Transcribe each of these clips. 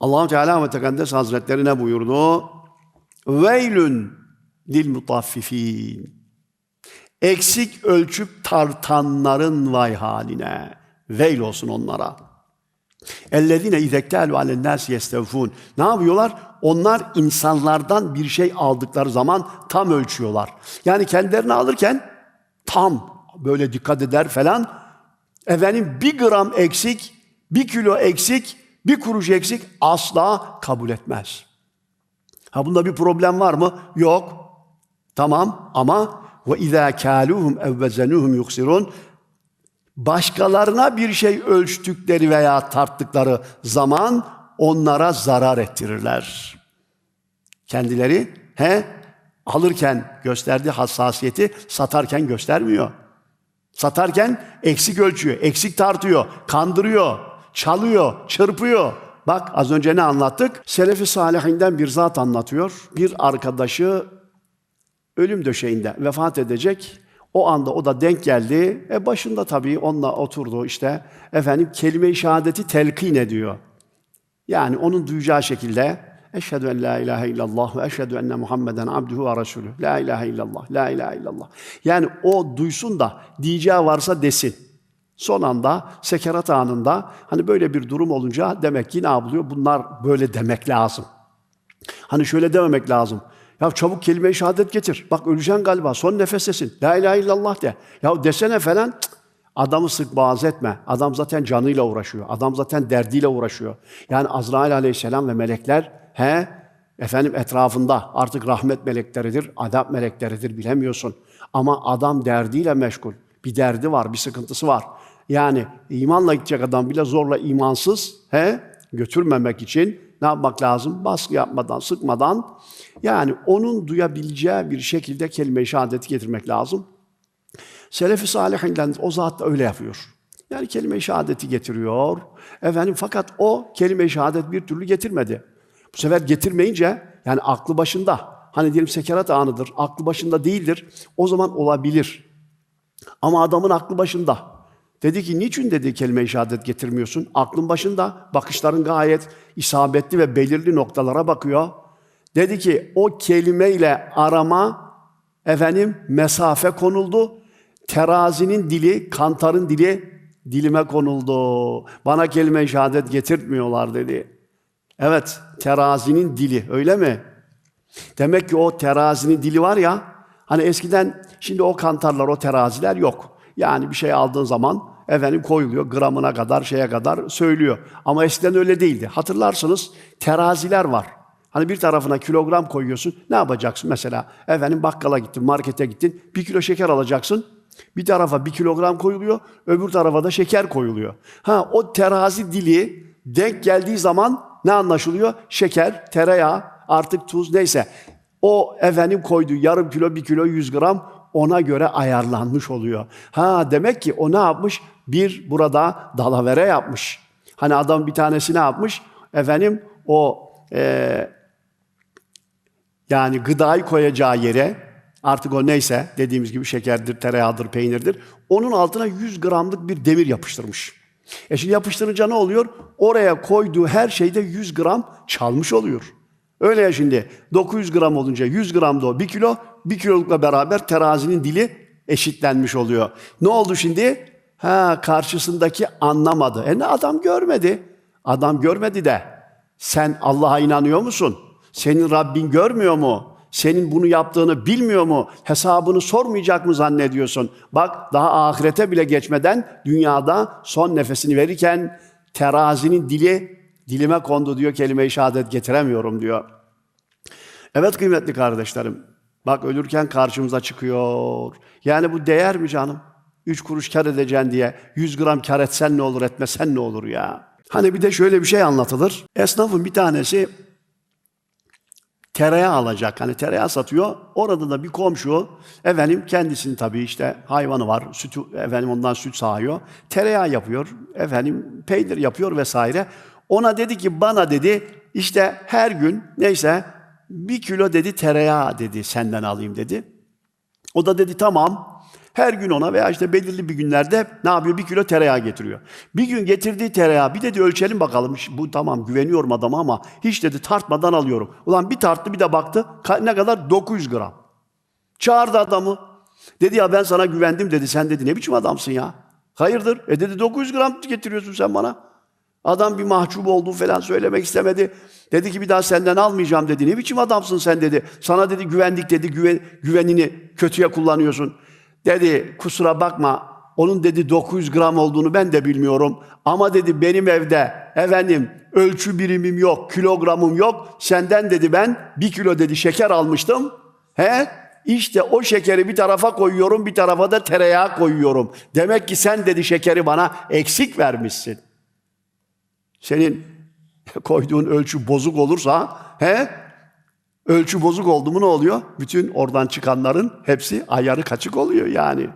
allah Teala ve Tekaddes Hazretleri ne buyurdu? Veylün lil mutaffifin. Eksik ölçüp tartanların vay haline. Veil olsun onlara. Ellezine izektalu alen nas yestevfun. Ne yapıyorlar? Onlar insanlardan bir şey aldıkları zaman tam ölçüyorlar. Yani kendilerini alırken tam böyle dikkat eder falan. Efendim bir gram eksik, bir kilo eksik, bir kuruş eksik asla kabul etmez. Ha bunda bir problem var mı? Yok. Tamam ama ve izâ kâluhum ev vezenuhum yuksirun başkalarına bir şey ölçtükleri veya tarttıkları zaman onlara zarar ettirirler. Kendileri he alırken gösterdiği hassasiyeti satarken göstermiyor. Satarken eksik ölçüyor, eksik tartıyor, kandırıyor, çalıyor, çırpıyor. Bak az önce ne anlattık? Selefi salihinden bir zat anlatıyor. Bir arkadaşı ölüm döşeğinde vefat edecek. O anda o da denk geldi. E başında tabii onunla oturdu işte. Efendim kelime-i şehadeti telkin ediyor. Yani onun duyacağı şekilde Eşhedü en la ilahe illallah ve eşhedü enne Muhammeden abduhu ve resulü. La ilahe illallah, la ilahe illallah. Yani o duysun da diyeceği varsa desin. Son anda, sekerat anında hani böyle bir durum olunca demek ki ne yapılıyor? Bunlar böyle demek lazım. Hani şöyle dememek lazım. Ya çabuk kelime-i şehadet getir. Bak öleceksin galiba. Son nefestesin. La ilahe illallah de. Ya desene falan. Adamı sık boğaz etme. Adam zaten canıyla uğraşıyor. Adam zaten derdiyle uğraşıyor. Yani Azrail aleyhisselam ve melekler he efendim etrafında artık rahmet melekleridir, adab melekleridir bilemiyorsun. Ama adam derdiyle meşgul. Bir derdi var, bir sıkıntısı var. Yani imanla gidecek adam bile zorla imansız he götürmemek için ne yapmak lazım? Baskı yapmadan, sıkmadan yani onun duyabileceği bir şekilde kelime-i şehadeti getirmek lazım. Selefi salihinden o zat da öyle yapıyor. Yani kelime-i şehadeti getiriyor. Efendim fakat o kelime-i şehadet bir türlü getirmedi. Bu sefer getirmeyince yani aklı başında. Hani diyelim sekerat anıdır. Aklı başında değildir. O zaman olabilir. Ama adamın aklı başında. Dedi ki niçin dedi kelime-i şehadet getirmiyorsun? Aklın başında. Bakışların gayet isabetli ve belirli noktalara bakıyor. Dedi ki o kelimeyle arama efendim mesafe konuldu. Terazinin dili, kantarın dili dilime konuldu. Bana kelime-i şehadet getirtmiyorlar dedi. Evet, terazinin dili öyle mi? Demek ki o terazinin dili var ya, hani eskiden şimdi o kantarlar, o teraziler yok. Yani bir şey aldığın zaman efendim koyuluyor gramına kadar, şeye kadar söylüyor. Ama eskiden öyle değildi. Hatırlarsınız teraziler var. Hani bir tarafına kilogram koyuyorsun. Ne yapacaksın mesela? Efendim bakkala gittin, markete gittin. Bir kilo şeker alacaksın. Bir tarafa bir kilogram koyuluyor, öbür tarafa da şeker koyuluyor. Ha o terazi dili denk geldiği zaman ne anlaşılıyor? Şeker, tereyağı, artık tuz neyse. O efendim koyduğu yarım kilo, bir kilo, yüz gram ona göre ayarlanmış oluyor. Ha demek ki o ne yapmış? Bir burada dalavere yapmış. Hani adam bir tanesi ne yapmış? Efendim o e, yani gıdayı koyacağı yere artık o neyse dediğimiz gibi şekerdir, tereyağıdır, peynirdir. Onun altına 100 gramlık bir demir yapıştırmış. E şimdi yapıştırınca ne oluyor? Oraya koyduğu her şeyde 100 gram çalmış oluyor. Öyle ya şimdi 900 gram olunca 100 gram da o 1 kilo, 1 kilolukla beraber terazinin dili eşitlenmiş oluyor. Ne oldu şimdi? Ha karşısındaki anlamadı. E ne adam görmedi. Adam görmedi de sen Allah'a inanıyor musun? Senin Rabbin görmüyor mu? Senin bunu yaptığını bilmiyor mu? Hesabını sormayacak mı zannediyorsun? Bak daha ahirete bile geçmeden dünyada son nefesini verirken terazinin dili dilime kondu diyor kelime-i şehadet getiremiyorum diyor. Evet kıymetli kardeşlerim. Bak ölürken karşımıza çıkıyor. Yani bu değer mi canım? Üç kuruş kar edeceksin diye yüz gram kar etsen ne olur etmesen ne olur ya? Hani bir de şöyle bir şey anlatılır. Esnafın bir tanesi tereyağı alacak. Hani tereyağı satıyor. Orada da bir komşu efendim kendisinin tabii işte hayvanı var. Sütü efendim ondan süt sağıyor. Tereyağı yapıyor. Efendim peynir yapıyor vesaire. Ona dedi ki bana dedi işte her gün neyse bir kilo dedi tereyağı dedi senden alayım dedi. O da dedi tamam. Her gün ona veya işte belirli bir günlerde ne yapıyor? Bir kilo tereyağı getiriyor. Bir gün getirdiği tereyağı bir dedi ölçelim bakalım. Bu tamam güveniyorum adama ama hiç dedi tartmadan alıyorum. Ulan bir tarttı bir de baktı. Ne kadar? 900 gram. Çağırdı adamı. Dedi ya ben sana güvendim dedi. Sen dedi ne biçim adamsın ya? Hayırdır? E dedi 900 gram getiriyorsun sen bana. Adam bir mahcup oldu falan söylemek istemedi. Dedi ki bir daha senden almayacağım dedi. Ne biçim adamsın sen dedi. Sana dedi güvendik dedi güven, güvenini kötüye kullanıyorsun. Dedi kusura bakma onun dedi 900 gram olduğunu ben de bilmiyorum. Ama dedi benim evde efendim ölçü birimim yok, kilogramım yok. Senden dedi ben bir kilo dedi şeker almıştım. He? İşte o şekeri bir tarafa koyuyorum, bir tarafa da tereyağı koyuyorum. Demek ki sen dedi şekeri bana eksik vermişsin. Senin koyduğun ölçü bozuk olursa, he? Ölçü bozuk oldu mu ne oluyor? Bütün oradan çıkanların hepsi ayarı kaçık oluyor yani.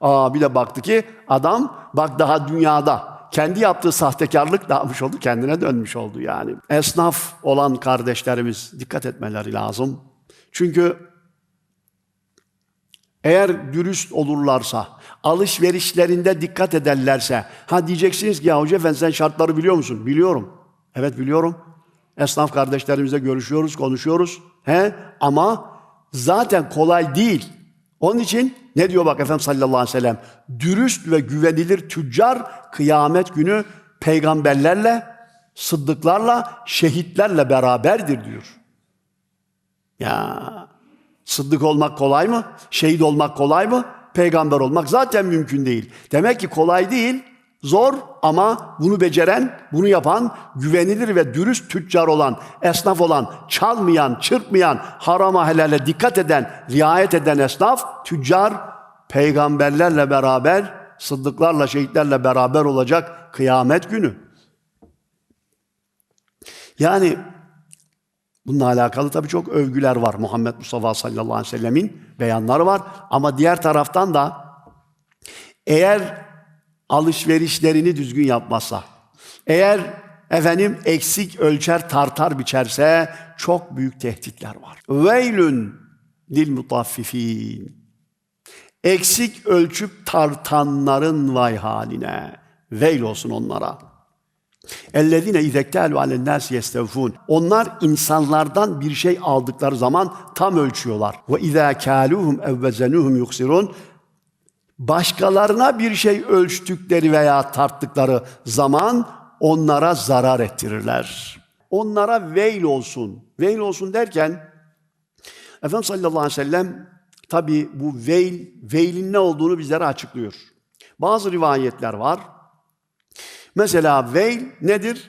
Aa bir de baktı ki adam bak daha dünyada kendi yaptığı sahtekarlık da yapmış oldu, kendine dönmüş oldu yani. Esnaf olan kardeşlerimiz dikkat etmeleri lazım. Çünkü eğer dürüst olurlarsa, alışverişlerinde dikkat ederlerse, ha diyeceksiniz ki ya Hoca Efendi sen şartları biliyor musun? Biliyorum. Evet biliyorum. Esnaf kardeşlerimizle görüşüyoruz, konuşuyoruz. He? Ama zaten kolay değil. Onun için ne diyor bak Efendimiz sallallahu aleyhi ve sellem? Dürüst ve güvenilir tüccar kıyamet günü peygamberlerle, sıddıklarla, şehitlerle beraberdir diyor. Ya Sıddık olmak kolay mı? Şehit olmak kolay mı? Peygamber olmak zaten mümkün değil. Demek ki kolay değil, zor ama bunu beceren, bunu yapan, güvenilir ve dürüst tüccar olan, esnaf olan, çalmayan, çırpmayan, harama helale dikkat eden, riayet eden esnaf, tüccar, peygamberlerle beraber, sıddıklarla, şehitlerle beraber olacak kıyamet günü. Yani Bununla alakalı tabii çok övgüler var. Muhammed Mustafa sallallahu aleyhi ve sellemin beyanları var. Ama diğer taraftan da eğer alışverişlerini düzgün yapmazsa, eğer efendim eksik ölçer tartar biçerse çok büyük tehditler var. Veylün lil mutaffifin. Eksik ölçüp tartanların vay haline. Veil olsun onlara. اَلَّذ۪ينَ اِذَكْتَالُ عَلَى النَّاسِ يَسْتَوْفُونَ Onlar insanlardan bir şey aldıkları zaman tam ölçüyorlar. وَاِذَا كَالُوهُمْ اَوْوَزَنُوهُمْ يُخْسِرُونَ Başkalarına bir şey ölçtükleri veya tarttıkları zaman onlara zarar ettirirler. Onlara veil olsun. Veil olsun derken Efendimiz sallallahu aleyhi ve sellem tabi bu veil, veilin ne olduğunu bizlere açıklıyor. Bazı rivayetler var. Mesela veil nedir?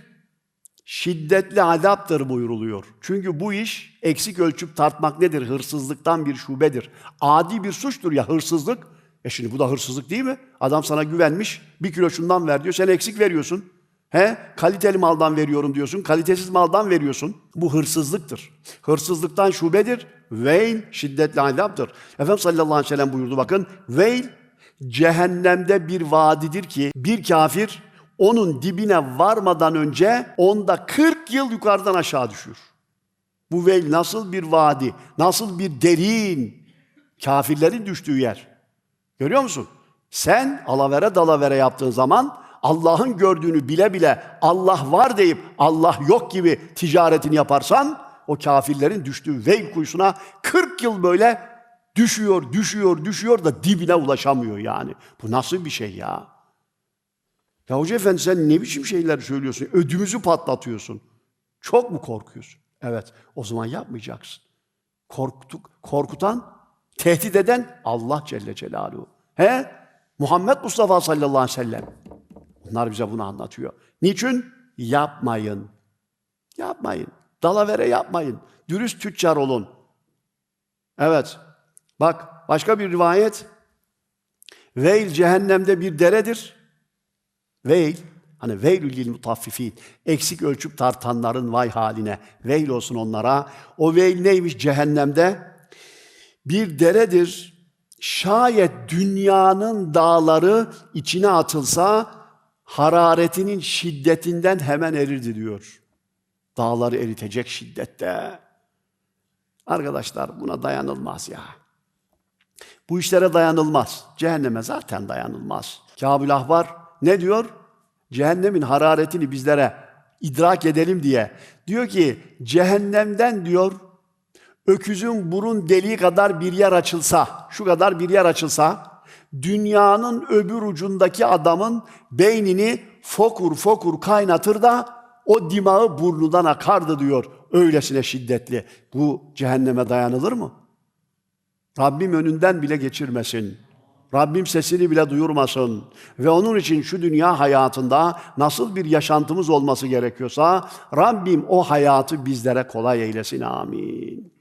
Şiddetli azaptır buyuruluyor. Çünkü bu iş eksik ölçüp tartmak nedir? Hırsızlıktan bir şubedir. Adi bir suçtur ya hırsızlık. E şimdi bu da hırsızlık değil mi? Adam sana güvenmiş, bir kilo şundan ver diyor, sen eksik veriyorsun. He? Kaliteli maldan veriyorum diyorsun, kalitesiz maldan veriyorsun. Bu hırsızlıktır. Hırsızlıktan şubedir. Veil şiddetli azaptır. Efendimiz sallallahu aleyhi ve sellem buyurdu bakın. Veil cehennemde bir vadidir ki bir kafir onun dibine varmadan önce onda 40 yıl yukarıdan aşağı düşür. Bu veil nasıl bir vadi, nasıl bir derin kafirlerin düştüğü yer. Görüyor musun? Sen alavere dalavere yaptığın zaman Allah'ın gördüğünü bile bile Allah var deyip Allah yok gibi ticaretini yaparsan o kafirlerin düştüğü veil kuyusuna 40 yıl böyle düşüyor, düşüyor, düşüyor da dibine ulaşamıyor yani. Bu nasıl bir şey ya? Ya Hoca Efendi sen ne biçim şeyler söylüyorsun? Ödümüzü patlatıyorsun. Çok mu korkuyorsun? Evet, o zaman yapmayacaksın. Korkutuk, korkutan, tehdit eden Allah Celle Celaluhu. He? Muhammed Mustafa sallallahu aleyhi ve sellem. Bunlar bize bunu anlatıyor. Niçin? Yapmayın. Yapmayın. Dalavere yapmayın. Dürüst tüccar olun. Evet. Bak başka bir rivayet. Veil cehennemde bir deredir. Veil, hani veylül lil mutaffifin, eksik ölçüp tartanların vay haline, veil olsun onlara. O veil neymiş cehennemde? Bir deredir. Şayet dünyanın dağları içine atılsa hararetinin şiddetinden hemen erirdi diyor. Dağları eritecek şiddette. Arkadaşlar buna dayanılmaz ya. Bu işlere dayanılmaz. Cehenneme zaten dayanılmaz. Kâbül Ahbar ne diyor? Cehennemin hararetini bizlere idrak edelim diye. Diyor ki cehennemden diyor öküzün burun deliği kadar bir yer açılsa, şu kadar bir yer açılsa, dünyanın öbür ucundaki adamın beynini fokur fokur kaynatır da o dimağı burnundan akardı diyor. Öylesine şiddetli. Bu cehenneme dayanılır mı? Rabbim önünden bile geçirmesin. Rabbim sesini bile duyurmasın. Ve onun için şu dünya hayatında nasıl bir yaşantımız olması gerekiyorsa Rabbim o hayatı bizlere kolay eylesin. Amin.